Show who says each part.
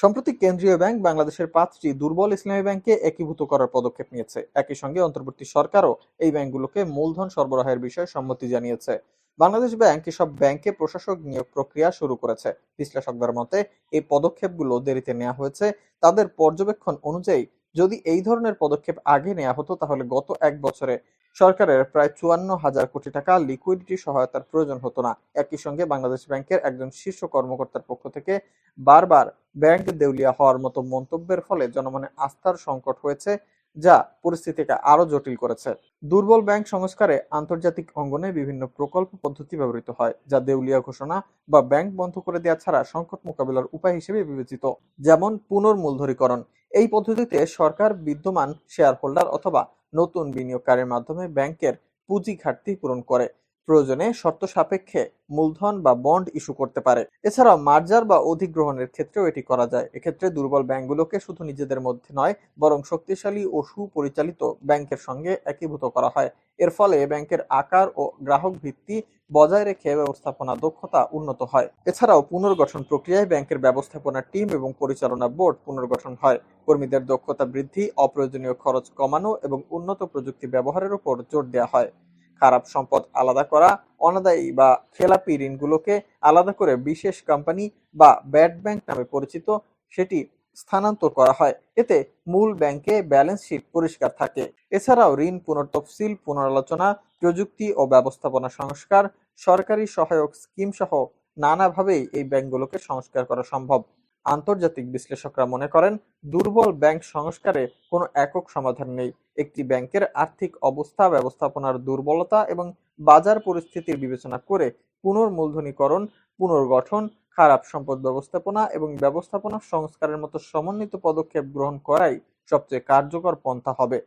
Speaker 1: সম্প্রতি কেন্দ্রীয় ব্যাংক বাংলাদেশের পাঁচটি দুর্বল ইসলামী ব্যাংককে একীভূত করার পদক্ষেপ নিয়েছে। একই সঙ্গে অন্তর্বর্তী সরকারও এই ব্যাংকগুলোকে মূলধন সরবরাহের বিষয়ে সম্মতি জানিয়েছে। বাংলাদেশ ব্যাংক এসব ব্যাংকে প্রশাসক নিয়োগ প্রক্রিয়া শুরু করেছে। বিশ্লেষকদের মতে, এই পদক্ষেপগুলো দেরিতে নেওয়া হয়েছে। তাদের পর্যবেক্ষণ অনুযায়ী, যদি এই ধরনের পদক্ষেপ আগে নেওয়া হতো, তাহলে গত এক বছরে সরকারের প্রায় চুয়ান্ন হাজার কোটি টাকা লিকুইডিটি সহায়তার প্রয়োজন হতো না। একই সঙ্গে বাংলাদেশ ব্যাংকের একজন শীর্ষ কর্মকর্তার পক্ষ থেকে বারবার ব্যাংক দেউলিয়া হওয়ার মতো মন্তব্যের ফলে জনমনে আস্থার সংকট হয়েছে, যা পরিস্থিতিকে আরও জটিল করেছে। দুর্বল ব্যাংক সংস্কারে আন্তর্জাতিক অঙ্গনে বিভিন্ন প্রকল্প পদ্ধতি ব্যবহৃত হয়, যা দেউলিয়া ঘোষণা বা ব্যাংক বন্ধ করে দেওয়া ছাড়া সংকট মোকাবিলার উপায় হিসেবে বিবেচিত, যেমন পুনর্মূলধরীকরণ এই পদ্ধতিতে সরকার বিদ্যমান শেয়ার হোল্ডার অথবা নতুন বিনিয়োগকারীর মাধ্যমে ব্যাংকের পুঁজি ঘাটতি পূরণ করে। প্রয়োজনে শর্ত সাপেক্ষে মূলধন বা বন্ড ইস্যু করতে পারে। এছাড়াও মার্জার বা অধিগ্রহণের ক্ষেত্রেও এটি করা যায়। এক্ষেত্রে দুর্বল ব্যাংকগুলোকে শুধু নিজেদের মধ্যে নয়, বরং শক্তিশালী ও সুপরিচালিত ব্যাংকের সঙ্গে একীভূত করা হয়। এর ফলে ব্যাংকের আকার ও গ্রাহক ভিত্তি বজায় রেখে ব্যবস্থাপনা দক্ষতা উন্নত হয়। এছাড়াও পুনর্গঠন প্রক্রিয়ায় ব্যাংকের ব্যবস্থাপনা টিম এবং পরিচালনা বোর্ড পুনর্গঠন হয়। কর্মীদের দক্ষতা বৃদ্ধি, অপ্রয়োজনীয় খরচ কমানো এবং উন্নত প্রযুক্তি ব্যবহারের উপর জোর দেওয়া হয়। খারাপ সম্পদ আলাদা করা, অনাদায়ী বা খেলাপি ঋণগুলোকে আলাদা করে বিশেষ কোম্পানি বা ব্যাড ব্যাংক নামে পরিচিত সেটি স্থানান্তর করা হয়। এতে মূল ব্যাংকে ব্যালেন্স শিট পরিষ্কার থাকে। এছাড়াও ঋণ পুনর্তফসিল, পুনরালোচনা, প্রযুক্তি ও ব্যবস্থাপনা সংস্কার, সরকারি সহায়ক স্কিম সহ নানাভাবেই এই ব্যাংকগুলোকে সংস্কার করা সম্ভব। আন্তর্জাতিক বিশ্লেষকরা মনে করেন, দুর্বল ব্যাংক সংস্কারে কোনো একক সমাধান নেই। একটি ব্যাংকের আর্থিক অবস্থা, ব্যবস্থাপনার দুর্বলতা এবং বাজার পরিস্থিতির বিবেচনা করে পুনর্মূলধনীকরণ, পুনর্গঠন, খারাপ সম্পদ ব্যবস্থাপনা এবং ব্যবস্থাপনা সংস্কারের মতো সমন্বিত পদক্ষেপ গ্রহণ করাই সবচেয়ে কার্যকর পন্থা হবে।